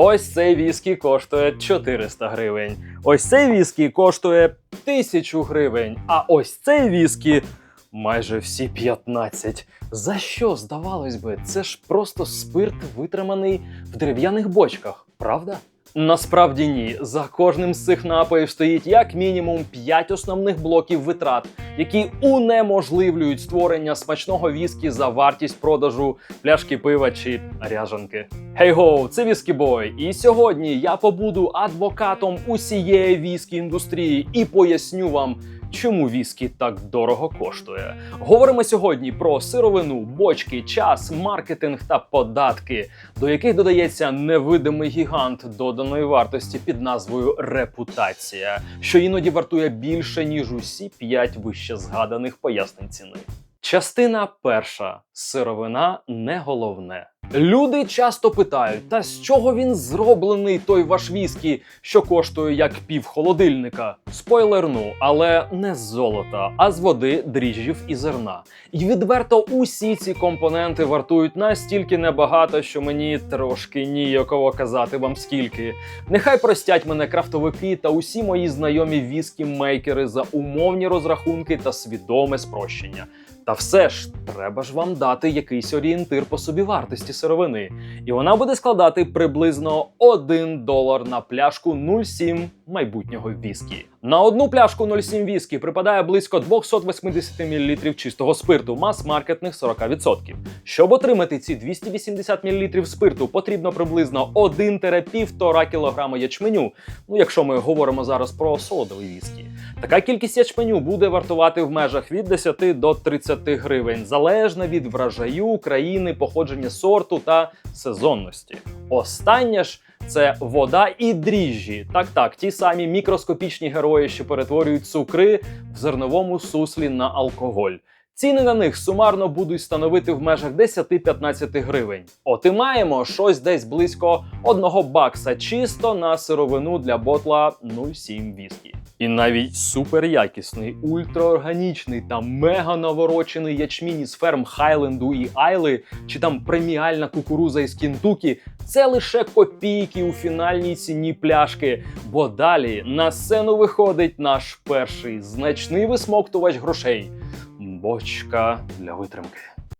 Ось цей віскі коштує 400 гривень. Ось цей віскі коштує 1000 гривень. А ось цей віскі майже всі 15. За що, здавалось би, це ж просто спирт, витриманий в дерев'яних бочках, правда? Насправді ні. За кожним з цих напоїв стоїть як мінімум 5 основних блоків витрат, які унеможливлюють створення смачного віскі за вартість продажу пляшки пива чи ряжанки. Хей-гоу, це Віскі Бой, і сьогодні я побуду адвокатом усієї віскі індустрії і поясню вам, чому віскі так дорого коштує. Говоримо сьогодні про сировину, бочки, час, маркетинг та податки, до яких додається невидимий гігант доданої вартості під назвою репутація, що іноді вартує більше ніж усі п'ять вище згаданих пояснень ціни. Частина перша сировина не головне. Люди часто питають, та з чого він зроблений той ваш віскі, що коштує як пів холодильника? Спойлерну, але не з золота, а з води, дріжджів і зерна. І відверто усі ці компоненти вартують настільки небагато, що мені трошки ніяково казати вам скільки. Нехай простять мене крафтовики та усі мої знайомі віскі-мейкери за умовні розрахунки та свідоме спрощення. Та все ж треба ж вам дати якийсь орієнтир по собівартості сировини, і вона буде складати приблизно 1 долар на пляшку 0,7 майбутнього віскі. На одну пляшку 0,7 віскі припадає близько 280 мл чистого спирту, мас-маркетних 40%. Щоб отримати ці 280 мл спирту, потрібно приблизно 1-1,5 кг ячменю. Ну, якщо ми говоримо зараз про солодовий віскі. Така кількість ячменю буде вартувати в межах від 10 до 30 гривень, залежно від врожаю, країни, походження сорту та сезонності. Останнє ж це вода і дріжджі. Так, так, ті самі мікроскопічні герої, що перетворюють цукри в зерновому суслі на алкоголь. Ціни на них сумарно будуть становити в межах 10-15 гривень. От і маємо щось десь близько 1 бакса чисто на сировину для ботла 0,7 віскі. І навіть суперякісний, ультраорганічний та мега наворочений ячмінь із ферм Хайленду і Айли, чи там преміальна кукуруза із Кінтукі це лише копійки у фінальній ціні пляшки. Бо далі на сцену виходить наш перший значний висмоктувач грошей бочка для витримки.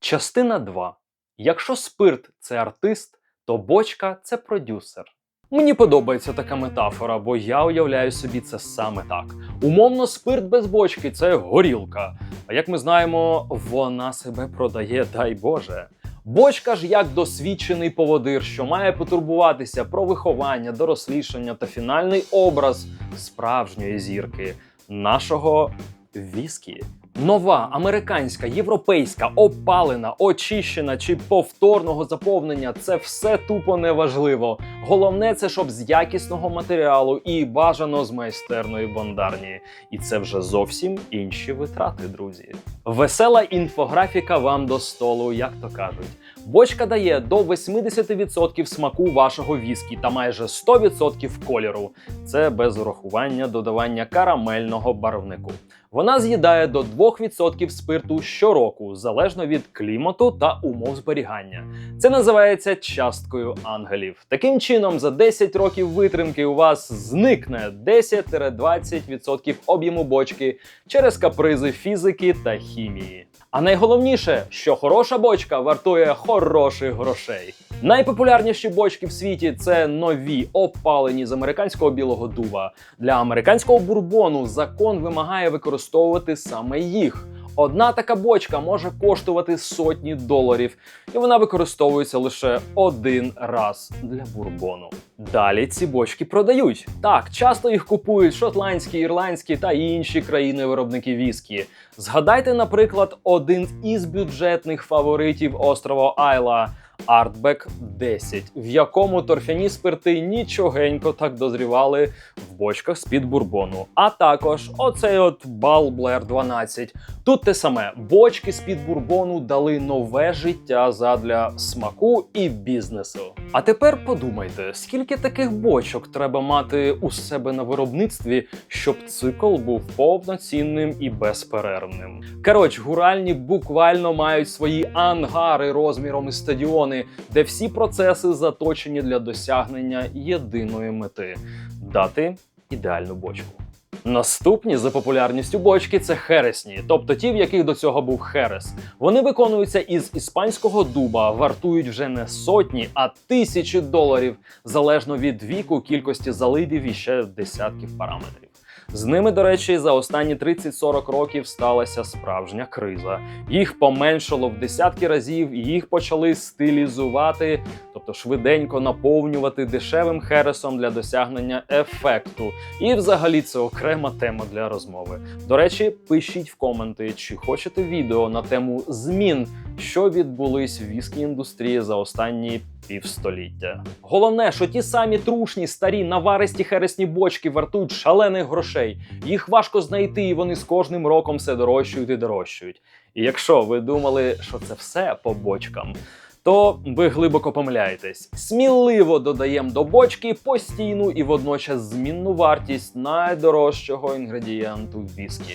Частина 2. Якщо спирт це артист, то бочка це продюсер. Мені подобається така метафора, бо я уявляю собі це саме так. Умовно, спирт без бочки це горілка. А як ми знаємо, вона себе продає, дай Боже. Бочка ж як досвідчений поводир, що має потурбуватися про виховання, дорослішання та фінальний образ справжньої зірки нашого віскі. Нова американська, європейська, опалена, очищена чи повторного заповнення це все тупо неважливо. Головне, це щоб з якісного матеріалу і бажано з майстерної бондарні. І це вже зовсім інші витрати, друзі. Весела інфографіка вам до столу, як то кажуть. Бочка дає до 80% смаку вашого віскі та майже 100% кольору. Це без урахування додавання карамельного барвнику. Вона з'їдає до 2% спирту щороку, залежно від клімату та умов зберігання. Це називається часткою ангелів. Таким чином, за 10 років витримки у вас зникне 10-20% об'єму бочки через капризи фізики та хімії. А найголовніше, що хороша бочка вартує хороших грошей. Найпопулярніші бочки в світі це нові опалені з американського білого дуба. Для американського бурбону закон вимагає використовувати саме їх. Одна така бочка може коштувати сотні доларів, і вона використовується лише один раз для бурбону. Далі ці бочки продають. Так, часто їх купують шотландські, ірландські та інші країни-виробники віскі. Згадайте, наприклад, один із бюджетних фаворитів острова Айла. Артбек 10, в якому торфяні спирти нічогенько так дозрівали в бочках з-під бурбону. А також оцей от Бал 12. Тут те саме бочки з-під бурбону дали нове життя задля смаку і бізнесу. А тепер подумайте, скільки таких бочок треба мати у себе на виробництві, щоб цикл був повноцінним і безперервним. Коротше, гуральні буквально мають свої ангари розміром із стадіон регіони, де всі процеси заточені для досягнення єдиної мети дати ідеальну бочку. Наступні за популярністю бочки це хересні, тобто ті, в яких до цього був херес. Вони виконуються із іспанського дуба, вартують вже не сотні, а тисячі доларів, залежно від віку, кількості заливів і ще десятків параметрів. З ними, до речі, за останні 30-40 років сталася справжня криза. Їх поменшало в десятки разів, і їх почали стилізувати, тобто швиденько наповнювати дешевим хересом для досягнення ефекту. І взагалі це окрема тема для розмови. До речі, пишіть в коменти, чи хочете відео на тему змін, що відбулись в віскі індустрії за останні півстоліття. Головне, що ті самі трушні, старі, наваристі хересні бочки вартують шалених грошей. Їх важко знайти, і вони з кожним роком все дорожчують і дорожчують. І якщо ви думали, що це все по бочкам, то ви глибоко помиляєтесь. Сміливо додаємо до бочки постійну і водночас змінну вартість найдорожчого інгредієнту віскі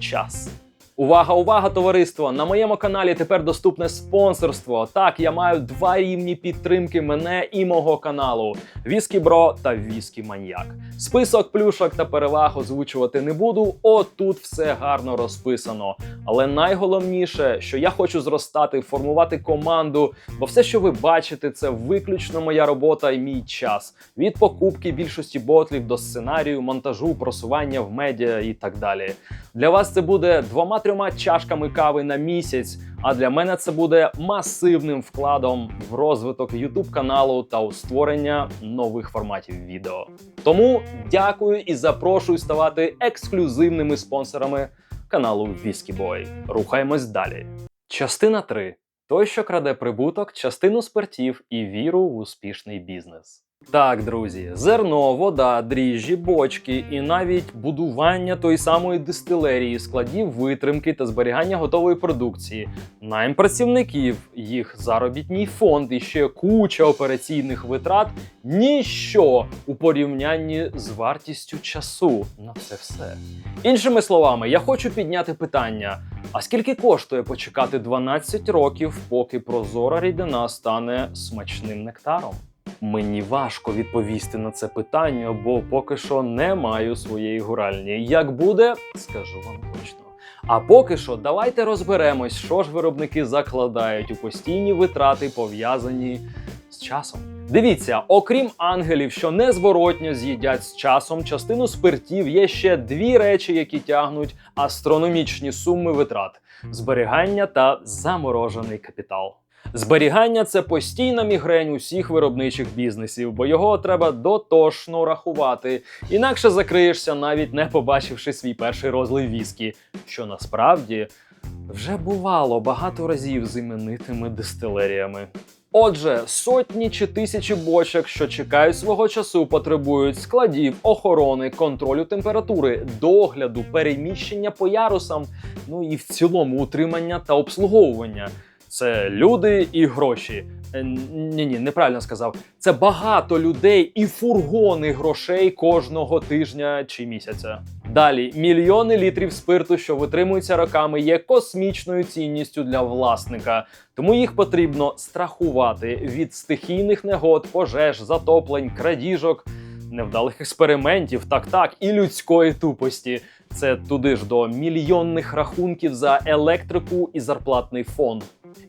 час. Увага, увага, товариство! На моєму каналі тепер доступне спонсорство. Так, я маю два рівні підтримки мене і мого каналу: Віскі Бро та Віскі Маньяк. Список плюшок та переваг озвучувати не буду. Отут все гарно розписано. Але найголовніше, що я хочу зростати, формувати команду, бо все, що ви бачите, це виключно моя робота і мій час. Від покупки більшості ботлів до сценарію, монтажу, просування в медіа і так далі. Для вас це буде двома-трьома чашками кави на місяць. А для мене це буде масивним вкладом в розвиток YouTube каналу та у створення нових форматів відео. Тому дякую і запрошую ставати ексклюзивними спонсорами каналу Boy. Рухаємось далі. Частина 3. Той, що краде прибуток, частину спиртів і віру в успішний бізнес. Так, друзі, зерно, вода, дріжджі, бочки і навіть будування тої самої дистилерії, складів витримки та зберігання готової продукції, найм працівників, їх заробітній фонд і ще куча операційних витрат ніщо у порівнянні з вартістю часу на це все. Іншими словами, я хочу підняти питання: а скільки коштує почекати 12 років, поки прозора рідина стане смачним нектаром? Мені важко відповісти на це питання, бо поки що не маю своєї гуральні. Як буде, скажу вам точно. А поки що, давайте розберемось, що ж виробники закладають у постійні витрати, пов'язані з часом. Дивіться, окрім ангелів, що незворотньо з'їдять з часом, частину спиртів є ще дві речі, які тягнуть астрономічні суми витрат: зберігання та заморожений капітал. Зберігання це постійна мігрень усіх виробничих бізнесів, бо його треба дотошно рахувати. Інакше закриєшся, навіть не побачивши свій перший розлив віскі, що насправді вже бувало багато разів з іменитими дистилеріями. Отже, сотні чи тисячі бочок, що чекають свого часу, потребують складів, охорони, контролю температури, догляду, переміщення по ярусам, ну і в цілому утримання та обслуговування. Це люди і гроші. Ні, ні, неправильно сказав. Це багато людей і фургони грошей кожного тижня чи місяця. Далі мільйони літрів спирту, що витримуються роками, є космічною цінністю для власника, тому їх потрібно страхувати від стихійних негод, пожеж, затоплень, крадіжок, невдалих експериментів, так так і людської тупості. Це туди ж до мільйонних рахунків за електрику і зарплатний фонд.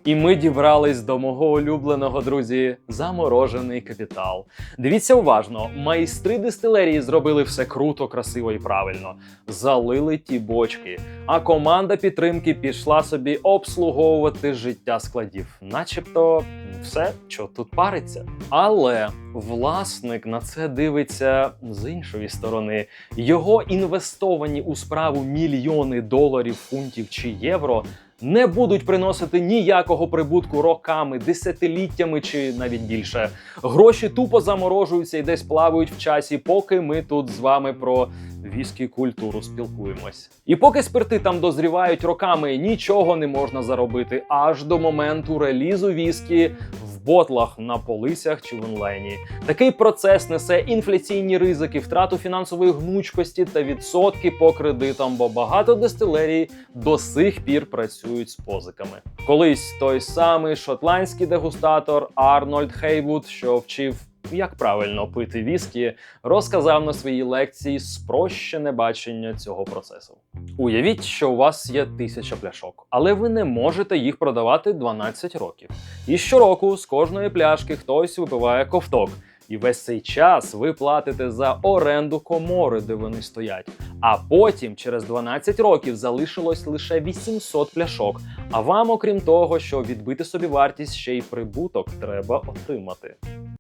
І ми дібрались до мого улюбленого друзі заморожений капітал. Дивіться уважно, майстри дистилерії зробили все круто, красиво і правильно. Залили ті бочки. А команда підтримки пішла собі обслуговувати життя складів, начебто все, що тут париться. Але власник на це дивиться з іншої сторони. Його інвестовані у справу мільйони доларів, фунтів чи євро не будуть приносити ніякого прибутку роками, десятиліттями чи навіть більше. Гроші тупо заморожуються і десь плавають в часі, поки ми тут з вами про віскі культуру спілкуємось. І поки спирти там дозрівають роками, нічого не можна заробити аж до моменту релізу віскі ботлах на полицях чи в онлайні. Такий процес несе інфляційні ризики, втрату фінансової гнучкості та відсотки по кредитам, бо багато дистилерій до сих пір працюють з позиками. Колись той самий шотландський дегустатор Арнольд Хейвуд, що вчив. Як правильно пити віскі, розказав на своїй лекції спрощене бачення цього процесу. Уявіть, що у вас є тисяча пляшок, але ви не можете їх продавати 12 років. І щороку з кожної пляшки хтось випиває ковток. І весь цей час ви платите за оренду комори, де вони стоять. А потім, через 12 років, залишилось лише 800 пляшок. А вам, окрім того, що відбити собі вартість, ще й прибуток треба отримати.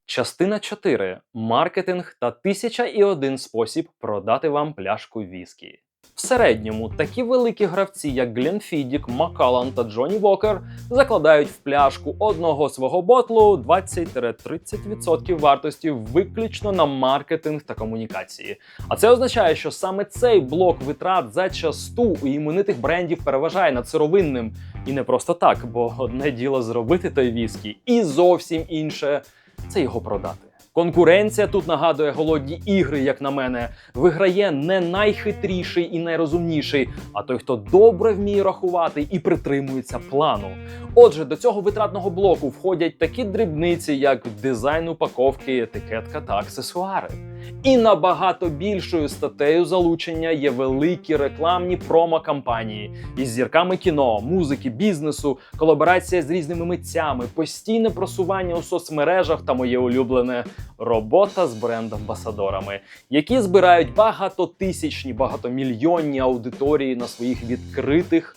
Частина 4. Маркетинг та тисяча і один спосіб продати вам пляшку віскі. В середньому такі великі гравці, як Гленфідік, Макалан та Джонні Вокер, закладають в пляшку одного свого ботлу 20-30% вартості виключно на маркетинг та комунікації. А це означає, що саме цей блок витрат зачасту у іменитих брендів переважає над сировинним. І не просто так, бо одне діло зробити той віскі, і зовсім інше це його продати. Конкуренція тут нагадує голодні ігри, як на мене. Виграє не найхитріший і найрозумніший, а той, хто добре вміє рахувати і притримується плану. Отже, до цього витратного блоку входять такі дрібниці, як дизайн упаковки, етикетка та аксесуари. І набагато більшою статтею залучення є великі рекламні промо-кампанії із зірками кіно, музики, бізнесу, колаборація з різними митцями, постійне просування у соцмережах та моє улюблене робота з бренд-амбасадорами, які збирають багатотисячні, багатомільйонні аудиторії на своїх відкритих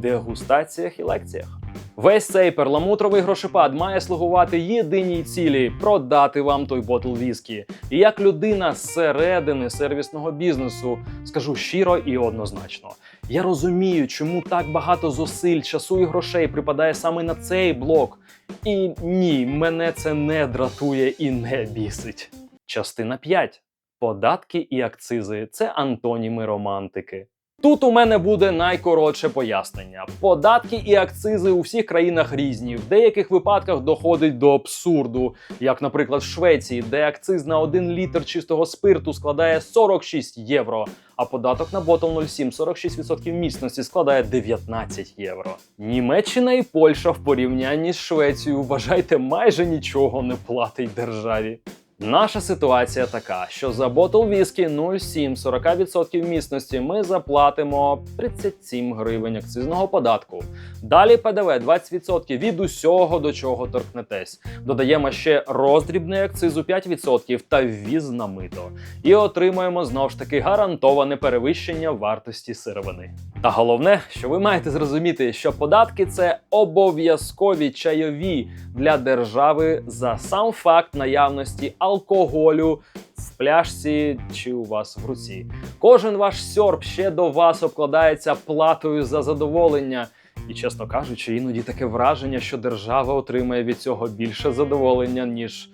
дегустаціях і лекціях. Весь цей перламутровий грошепад має слугувати єдиній цілі продати вам той ботл віскі. І як людина зсередини сервісного бізнесу, скажу щиро і однозначно. Я розумію, чому так багато зусиль, часу і грошей припадає саме на цей блок. І ні, мене це не дратує і не бісить. Частина 5. Податки і акцизи це антоніми романтики. Тут у мене буде найкоротше пояснення. Податки і акцизи у всіх країнах різні. В деяких випадках доходить до абсурду, як, наприклад, в Швеції, де акциз на 1 літр чистого спирту складає 46 євро, а податок на ботл 07 46% міцності складає 19 євро. Німеччина і Польща в порівнянні з Швецією вважайте майже нічого не платить державі. Наша ситуація така, що за ботл віскі 0,7 40% міцності ми заплатимо 37 гривень акцизного податку. Далі ПДВ 20% від усього, до чого торкнетесь. Додаємо ще роздрібний акцизу 5% та ввіз на мито. І отримуємо знову ж таки гарантоване перевищення вартості сировини. Та головне, що ви маєте зрозуміти, що податки це обов'язкові чайові для держави за сам факт наявності алкоголю в пляшці чи у вас в руці. Кожен ваш сьорб ще до вас обкладається платою за задоволення. І, чесно кажучи, іноді таке враження, що держава отримає від цього більше задоволення, ніж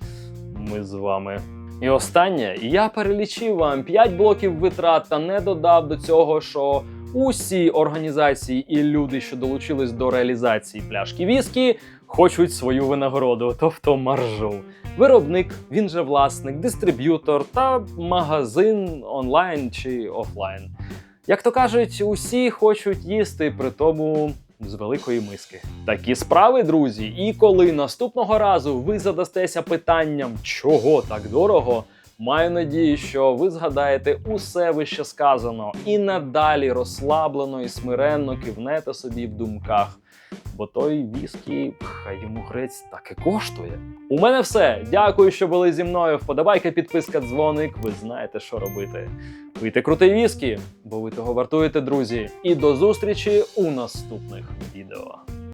ми з вами. І останнє, я перелічив вам 5 блоків витрат та не додав до цього, що усі організації і люди, що долучились до реалізації пляшки віскі, хочуть свою винагороду, тобто маржу. Виробник, він же власник, дистриб'ютор та магазин онлайн чи офлайн. Як то кажуть, усі хочуть їсти, при тому з великої миски. Такі справи, друзі. І коли наступного разу ви задастеся питанням, чого так дорого, маю надію, що ви згадаєте усе вище сказано і надалі розслаблено і смиренно кивнете собі в думках. Бо той віскі, хай йому грець так і коштує. У мене все. Дякую, що були зі мною. Вподобайка, підписка, дзвоник. Ви знаєте, що робити. Пийте крутий віскі, бо ви того вартуєте, друзі. І до зустрічі у наступних відео.